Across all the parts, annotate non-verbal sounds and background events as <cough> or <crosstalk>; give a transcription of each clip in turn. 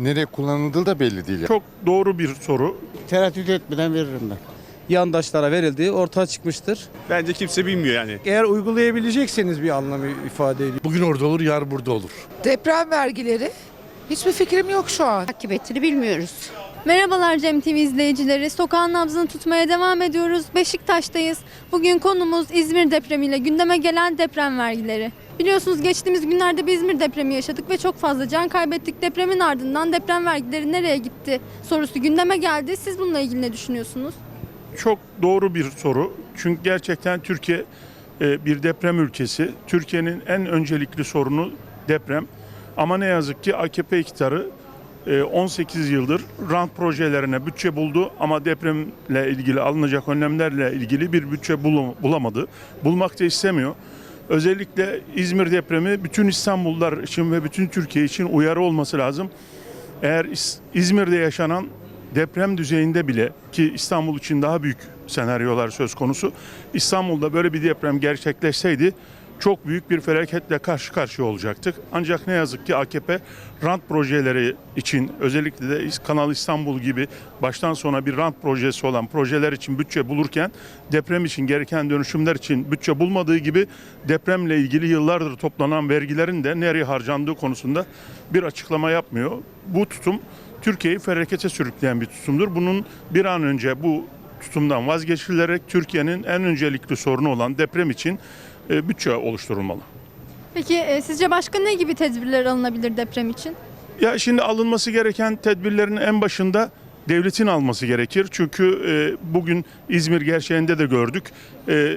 Nereye kullanıldığı da belli değil. Çok doğru bir soru. Tereddüt etmeden veririm ben. yandaşlara verildiği ortaya çıkmıştır. Bence kimse bilmiyor yani. Eğer uygulayabilecekseniz bir anlamı ifade ediyor. Bugün orada olur, yarın burada olur. Deprem vergileri hiçbir fikrim yok şu an. takip ettiğini bilmiyoruz. Merhabalar Cem TV izleyicileri. Sokağın nabzını tutmaya devam ediyoruz. Beşiktaş'tayız. Bugün konumuz İzmir depremiyle gündeme gelen deprem vergileri. Biliyorsunuz geçtiğimiz günlerde bir İzmir depremi yaşadık ve çok fazla can kaybettik. Depremin ardından deprem vergileri nereye gitti sorusu gündeme geldi. Siz bununla ilgili ne düşünüyorsunuz? Çok doğru bir soru. Çünkü gerçekten Türkiye e, bir deprem ülkesi. Türkiye'nin en öncelikli sorunu deprem. Ama ne yazık ki AKP iktidarı e, 18 yıldır rant projelerine bütçe buldu ama depremle ilgili alınacak önlemlerle ilgili bir bütçe bulamadı. Bulmak da istemiyor. Özellikle İzmir depremi bütün İstanbullular için ve bütün Türkiye için uyarı olması lazım. Eğer İz- İzmir'de yaşanan deprem düzeyinde bile ki İstanbul için daha büyük senaryolar söz konusu. İstanbul'da böyle bir deprem gerçekleşseydi çok büyük bir felaketle karşı karşıya olacaktık. Ancak ne yazık ki AKP rant projeleri için özellikle de Kanal İstanbul gibi baştan sona bir rant projesi olan projeler için bütçe bulurken deprem için gereken dönüşümler için bütçe bulmadığı gibi depremle ilgili yıllardır toplanan vergilerin de nereye harcandığı konusunda bir açıklama yapmıyor. Bu tutum Türkiye'yi felakete sürükleyen bir tutumdur. Bunun bir an önce bu tutumdan vazgeçilerek Türkiye'nin en öncelikli sorunu olan deprem için bütçe oluşturulmalı. Peki e, sizce başka ne gibi tedbirler alınabilir deprem için? Ya şimdi alınması gereken tedbirlerin en başında devletin alması gerekir. Çünkü e, bugün İzmir gerçeğinde de gördük. E,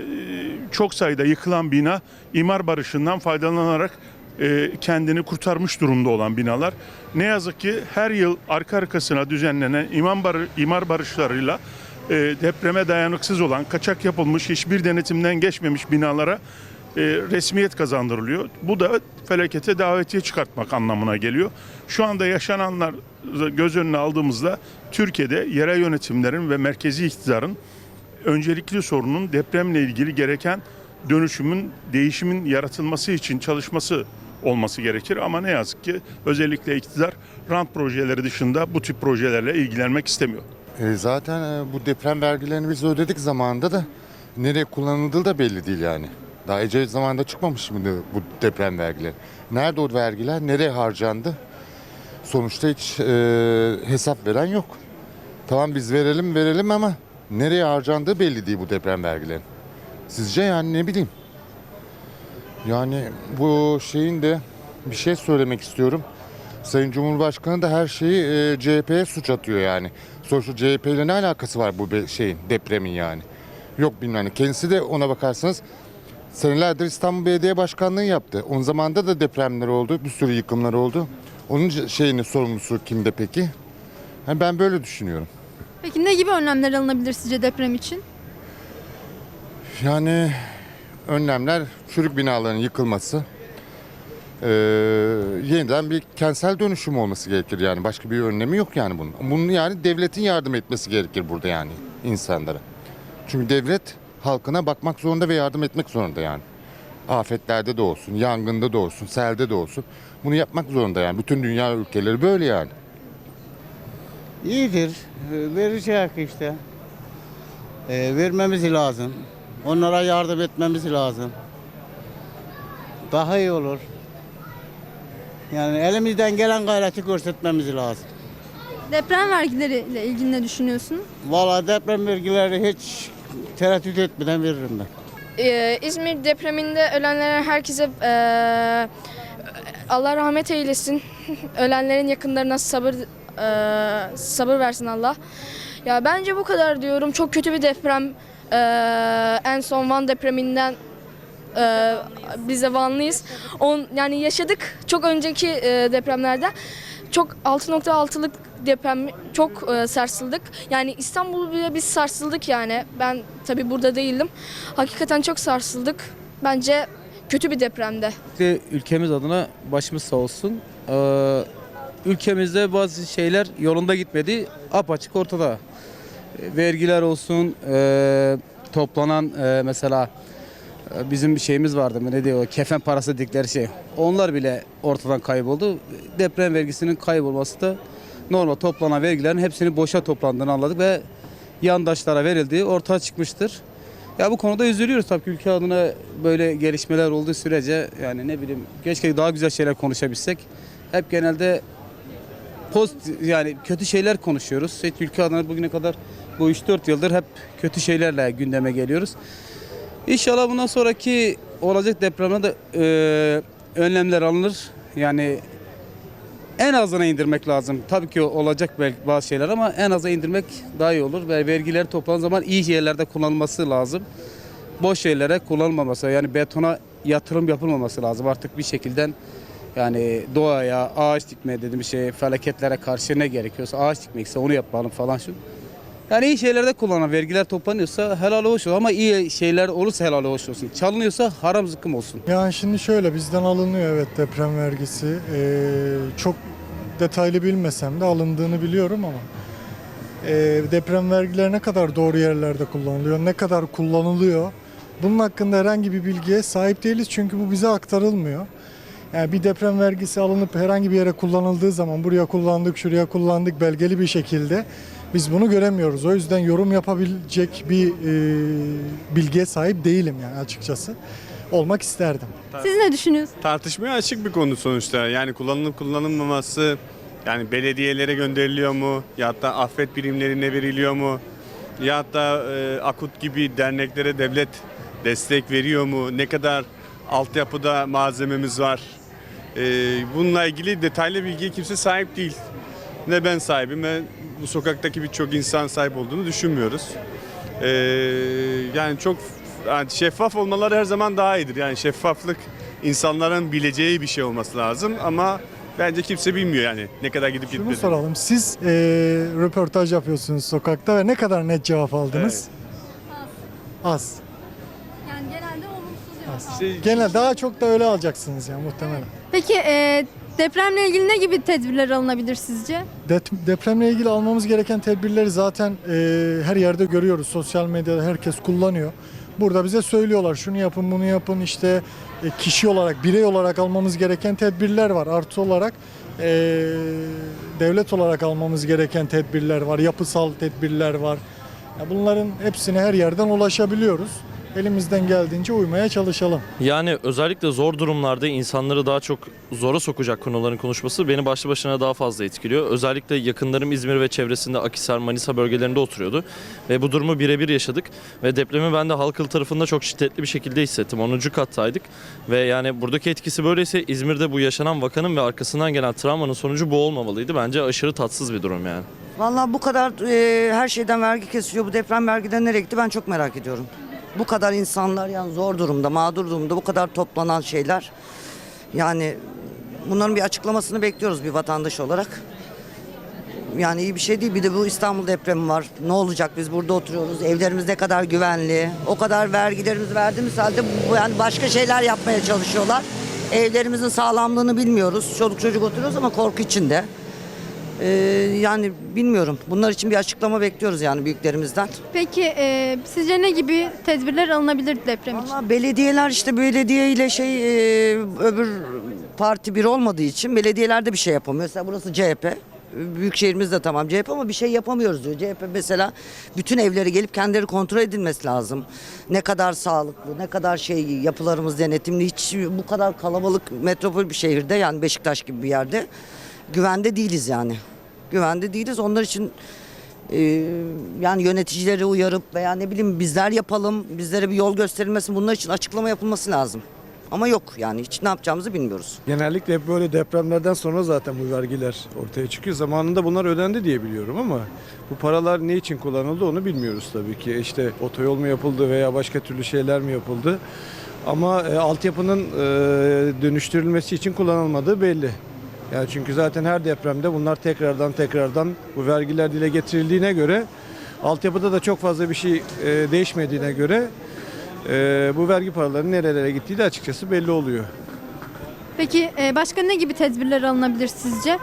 çok sayıda yıkılan bina imar barışından faydalanarak e, kendini kurtarmış durumda olan binalar. Ne yazık ki her yıl arka arkasına düzenlenen imar, barı, imar barışlarıyla e, depreme dayanıksız olan, kaçak yapılmış, hiçbir denetimden geçmemiş binalara e, resmiyet kazandırılıyor. Bu da felakete davetiye çıkartmak anlamına geliyor. Şu anda yaşananlar göz önüne aldığımızda Türkiye'de yerel yönetimlerin ve merkezi iktidarın öncelikli sorunun depremle ilgili gereken dönüşümün, değişimin yaratılması için çalışması olması gerekir. Ama ne yazık ki özellikle iktidar rant projeleri dışında bu tip projelerle ilgilenmek istemiyor. E, zaten e, bu deprem vergilerini biz ödedik zamanında da nereye kullanıldığı da belli değil yani. Daha Ecevit zamanında çıkmamış mıydı bu deprem vergileri? Nerede o vergiler? Nereye harcandı? Sonuçta hiç e, hesap veren yok. Tamam biz verelim verelim ama nereye harcandığı belli değil bu deprem vergilerin. Sizce yani ne bileyim. Yani bu şeyin de bir şey söylemek istiyorum. Sayın Cumhurbaşkanı da her şeyi e, CHP'ye suç atıyor yani. Sonuçta CHP ile ne alakası var bu be- şeyin depremin yani? Yok bilmem ne. Kendisi de ona bakarsanız senelerdir İstanbul Belediye Başkanlığı yaptı. Onun zamanında da depremler oldu, bir sürü yıkımlar oldu. Onun c- şeyini sorumlusu kimde peki? Yani ben böyle düşünüyorum. Peki ne gibi önlemler alınabilir sizce deprem için? Yani önlemler çürük binaların yıkılması. Ee, yeniden bir kentsel dönüşüm olması gerekir yani başka bir önlemi yok yani bunun. Bunun yani devletin yardım etmesi gerekir burada yani insanlara. Çünkü devlet halkına bakmak zorunda ve yardım etmek zorunda yani. Afetlerde de olsun, yangında da olsun, selde de olsun. Bunu yapmak zorunda yani. Bütün dünya ülkeleri böyle yani. İyidir. Ee, Verecek işte. Ee, vermemiz lazım. Onlara yardım etmemiz lazım. Daha iyi olur. Yani elimizden gelen gayreti göstermemiz lazım. Deprem vergileriyle ilgili ne düşünüyorsunuz? Vallahi deprem vergileri hiç tereddüt etmeden veririm ben. Ee, İzmir depreminde ölenlere herkese eee, Allah rahmet eylesin. <laughs> Ölenlerin yakınlarına sabır eee, sabır versin Allah. Ya bence bu kadar diyorum. Çok kötü bir deprem. Eee, en son Van depreminden eee biz de Vanlıyız. On, yani yaşadık çok önceki eee, depremlerde. Çok 6.6'lık deprem çok eee, sarsıldık. Yani İstanbul bile biz sarsıldık yani. Ben tabii burada değildim. Hakikaten çok sarsıldık. Bence kötü bir depremde. Ülkemiz adına başımız sağ olsun. Ee, ülkemizde bazı şeyler yolunda gitmedi. Apaçık ortada. E, Vergiler olsun, e, toplanan e, mesela e, bizim bir şeyimiz vardı mı ne diyor kefen parası dedikleri şey. Onlar bile ortadan kayboldu. Deprem vergisinin kaybolması da normal toplanan vergilerin hepsini boşa toplandığını anladık ve yandaşlara verildiği ortaya çıkmıştır. Ya bu konuda üzülüyoruz tabii ki ülke adına böyle gelişmeler olduğu sürece yani ne bileyim keşke daha güzel şeyler konuşabilsek. Hep genelde post yani kötü şeyler konuşuyoruz. Hiç ülke adına bugüne kadar bu 3-4 yıldır hep kötü şeylerle gündeme geliyoruz. İnşallah bundan sonraki olacak depremde de e, önlemler alınır. Yani en azına indirmek lazım. Tabii ki olacak belki bazı şeyler ama en aza indirmek daha iyi olur. Ve vergiler toplanan zaman iyi yerlerde kullanılması lazım. Boş yerlere kullanılmaması yani betona yatırım yapılmaması lazım. Artık bir şekilde yani doğaya ağaç dikme dediğim şey felaketlere karşı ne gerekiyorsa ağaç dikmekse onu yapalım falan şu. Yani iyi şeylerde kullanan vergiler toplanıyorsa helal hoş olsun ama iyi şeyler olursa helal hoş olsun. Çalınıyorsa haram zıkkım olsun. Yani şimdi şöyle bizden alınıyor evet deprem vergisi. Ee, çok detaylı bilmesem de alındığını biliyorum ama ee, deprem vergileri ne kadar doğru yerlerde kullanılıyor, ne kadar kullanılıyor bunun hakkında herhangi bir bilgiye sahip değiliz çünkü bu bize aktarılmıyor. Yani bir deprem vergisi alınıp herhangi bir yere kullanıldığı zaman buraya kullandık, şuraya kullandık belgeli bir şekilde biz bunu göremiyoruz. O yüzden yorum yapabilecek bir e, bilgiye sahip değilim yani açıkçası. Olmak isterdim. Siz ne düşünüyorsunuz? Tartışmaya açık bir konu sonuçta. Yani kullanılıp kullanılmaması yani belediyelere gönderiliyor mu? Ya da affet birimlerine veriliyor mu? Ya da e, Akut gibi derneklere devlet destek veriyor mu? Ne kadar altyapıda malzememiz var? E, bununla ilgili detaylı bilgiye kimse sahip değil. Ne ben sahibim ne bu sokaktaki birçok insan sahip olduğunu düşünmüyoruz. E, yani çok yani şeffaf olmaları her zaman daha iyidir. Yani şeffaflık insanların bileceği bir şey olması lazım ama bence kimse bilmiyor yani ne kadar gidip Şunu gitmediğini. soralım. Siz e, röportaj yapıyorsunuz sokakta ve ne kadar net cevap aldınız? Az. Yani genelde olumsuz Az. İşte Genel daha çok da öyle alacaksınız yani muhtemelen. Peki e, depremle ilgili ne gibi tedbirler alınabilir sizce? Det- depremle ilgili almamız gereken tedbirleri zaten e, her yerde görüyoruz. Sosyal medyada herkes kullanıyor. Burada bize söylüyorlar şunu yapın bunu yapın işte e, kişi olarak birey olarak almamız gereken tedbirler var. Artı olarak e, devlet olarak almamız gereken tedbirler var. Yapısal tedbirler var. Ya bunların hepsine her yerden ulaşabiliyoruz. Elimizden geldiğince uymaya çalışalım. Yani özellikle zor durumlarda insanları daha çok zora sokacak konuların konuşması beni başlı başına daha fazla etkiliyor. Özellikle yakınlarım İzmir ve çevresinde Akhisar, Manisa bölgelerinde oturuyordu. Ve bu durumu birebir yaşadık. Ve depremi ben de Halkalı tarafında çok şiddetli bir şekilde hissettim. 10. kattaydık. Ve yani buradaki etkisi böyleyse İzmir'de bu yaşanan vakanın ve arkasından gelen travmanın sonucu bu olmamalıydı. Bence aşırı tatsız bir durum yani. Vallahi bu kadar e, her şeyden vergi kesiliyor. Bu deprem vergiden nereye gitti ben çok merak ediyorum. Bu kadar insanlar yani zor durumda, mağdur durumda bu kadar toplanan şeyler. Yani bunların bir açıklamasını bekliyoruz bir vatandaş olarak. Yani iyi bir şey değil. Bir de bu İstanbul depremi var. Ne olacak biz burada oturuyoruz. Evlerimiz ne kadar güvenli. O kadar vergilerimizi verdiğimiz halde bu, yani başka şeyler yapmaya çalışıyorlar. Evlerimizin sağlamlığını bilmiyoruz. Çoluk çocuk oturuyoruz ama korku içinde. Ee, yani bilmiyorum. Bunlar için bir açıklama bekliyoruz yani büyüklerimizden. Peki e, sizce ne gibi tedbirler alınabilir deprem için? Valla belediyeler işte belediye ile şey e, öbür parti bir olmadığı için belediyeler de bir şey yapamıyor. Mesela burası CHP. Büyükşehirimiz de tamam CHP ama bir şey yapamıyoruz diyor. CHP mesela bütün evleri gelip kendileri kontrol edilmesi lazım. Ne kadar sağlıklı, ne kadar şey yapılarımız denetimli. Hiç bu kadar kalabalık metropol bir şehirde yani Beşiktaş gibi bir yerde güvende değiliz yani. Güvende değiliz. Onlar için e, yani yöneticileri uyarıp veya ne bileyim bizler yapalım, bizlere bir yol gösterilmesi, bunlar için açıklama yapılması lazım. Ama yok yani hiç ne yapacağımızı bilmiyoruz. Genellikle hep böyle depremlerden sonra zaten bu vergiler ortaya çıkıyor. Zamanında bunlar ödendi diye biliyorum ama bu paralar ne için kullanıldı onu bilmiyoruz tabii ki. İşte otoyol mu yapıldı veya başka türlü şeyler mi yapıldı? Ama e, altyapının e, dönüştürülmesi için kullanılmadığı belli. Yani çünkü zaten her depremde bunlar tekrardan tekrardan bu vergiler dile getirildiğine göre altyapıda da çok fazla bir şey e, değişmediğine göre e, bu vergi paralarının nerelere gittiği de açıkçası belli oluyor. Peki e, başka ne gibi tedbirler alınabilir sizce?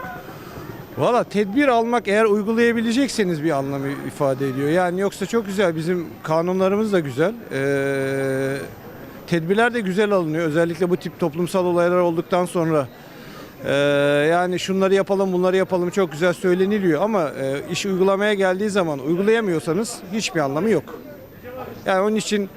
Valla tedbir almak eğer uygulayabilecekseniz bir anlamı ifade ediyor. Yani yoksa çok güzel bizim kanunlarımız da güzel. Ee, tedbirler de güzel alınıyor. Özellikle bu tip toplumsal olaylar olduktan sonra. Ee, yani şunları yapalım bunları yapalım çok güzel söyleniliyor ama e, iş uygulamaya geldiği zaman uygulayamıyorsanız hiçbir anlamı yok. Yani onun için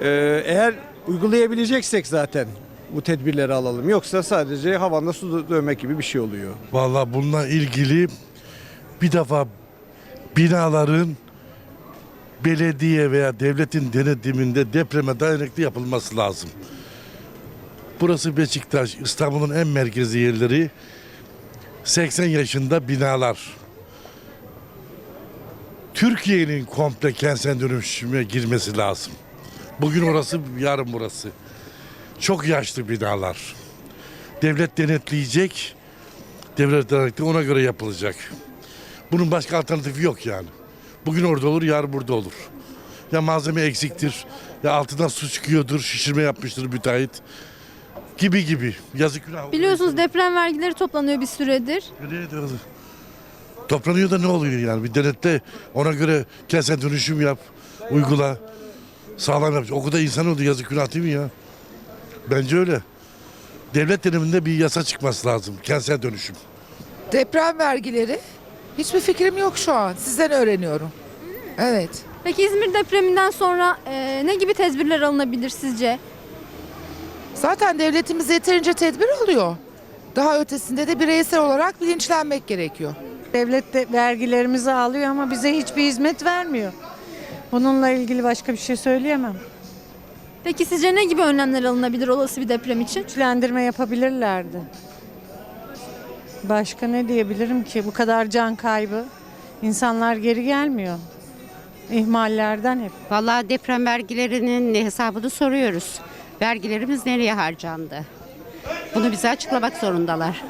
e, eğer uygulayabileceksek zaten bu tedbirleri alalım. Yoksa sadece havanda su dö- dövmek gibi bir şey oluyor. Vallahi bununla ilgili bir defa binaların belediye veya devletin denetiminde depreme dayanıklı yapılması lazım. Burası Beşiktaş, İstanbul'un en merkezi yerleri. 80 yaşında binalar. Türkiye'nin komple kentsel dönüşüme girmesi lazım. Bugün orası, yarın burası. Çok yaşlı binalar. Devlet denetleyecek, devlet dayanıklı ona göre yapılacak. Bunun başka alternatifi yok yani. Bugün orada olur, yarın burada olur. Ya malzeme eksiktir, ya altından su çıkıyordur, şişirme yapmıştır müteahhit. Gibi gibi. Yazık günah. Biliyorsunuz deprem vergileri toplanıyor bir süredir. Nereye doğru? Toplanıyor da ne oluyor yani? Bir denetle ona göre kentsel dönüşüm yap, uygula. Sağlam yap. O kadar insan oldu yazık günah değil mi ya? Bence öyle. Devlet döneminde bir yasa çıkması lazım. Kentsel dönüşüm. Deprem vergileri hiçbir fikrim yok şu an. Sizden öğreniyorum. Evet. Peki İzmir depreminden sonra e, ne gibi tedbirler alınabilir sizce? Zaten devletimiz yeterince tedbir alıyor. Daha ötesinde de bireysel olarak bilinçlenmek gerekiyor. Devlet de vergilerimizi alıyor ama bize hiçbir hizmet vermiyor. Bununla ilgili başka bir şey söyleyemem. Peki sizce ne gibi önlemler alınabilir olası bir deprem için? Güçlendirme yapabilirlerdi. Başka ne diyebilirim ki? Bu kadar can kaybı. İnsanlar geri gelmiyor. İhmallerden hep. Vallahi deprem vergilerinin hesabını soruyoruz. Vergilerimiz nereye harcandı? Bunu bize açıklamak zorundalar.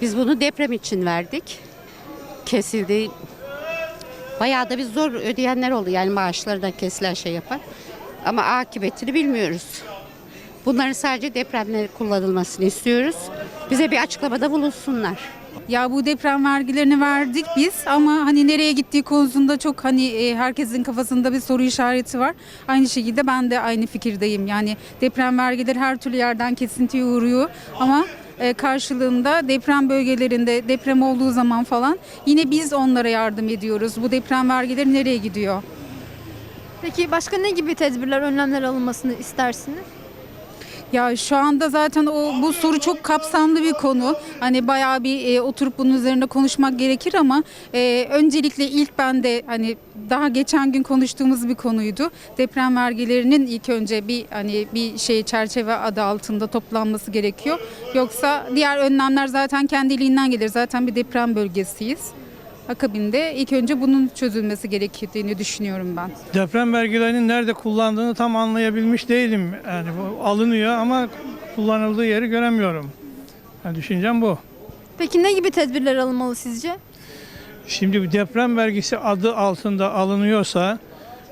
Biz bunu deprem için verdik. Kesildi. Bayağı da bir zor ödeyenler oldu. Yani maaşları da kesilen şey yapar. Ama akıbetini bilmiyoruz. Bunların sadece depremleri kullanılmasını istiyoruz. Bize bir açıklamada bulunsunlar. Ya bu deprem vergilerini verdik biz ama hani nereye gittiği konusunda çok hani e, herkesin kafasında bir soru işareti var. Aynı şekilde ben de aynı fikirdeyim. Yani deprem vergileri her türlü yerden kesintiye uğruyor ama e, karşılığında deprem bölgelerinde deprem olduğu zaman falan yine biz onlara yardım ediyoruz. Bu deprem vergileri nereye gidiyor? Peki başka ne gibi tedbirler, önlemler alınmasını istersiniz? Ya şu anda zaten o bu soru çok kapsamlı bir konu. Hani bayağı bir e, oturup bunun üzerinde konuşmak gerekir ama e, öncelikle ilk ben de hani daha geçen gün konuştuğumuz bir konuydu. Deprem vergilerinin ilk önce bir hani bir şey çerçeve adı altında toplanması gerekiyor. Yoksa diğer önlemler zaten kendiliğinden gelir. Zaten bir deprem bölgesiyiz. Akabinde ilk önce bunun çözülmesi gerektiğini düşünüyorum ben. Deprem vergilerinin nerede kullandığını tam anlayabilmiş değilim. Yani bu alınıyor ama kullanıldığı yeri göremiyorum. Yani düşüncem bu. Peki ne gibi tedbirler alınmalı sizce? Şimdi bir deprem vergisi adı altında alınıyorsa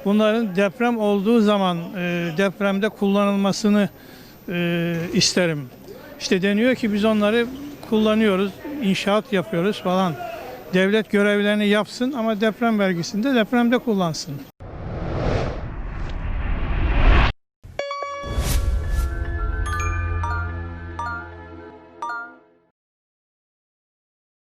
bunların deprem olduğu zaman e, depremde kullanılmasını e, isterim. İşte deniyor ki biz onları kullanıyoruz, inşaat yapıyoruz falan. Devlet görevlerini yapsın ama deprem vergisini de depremde kullansın.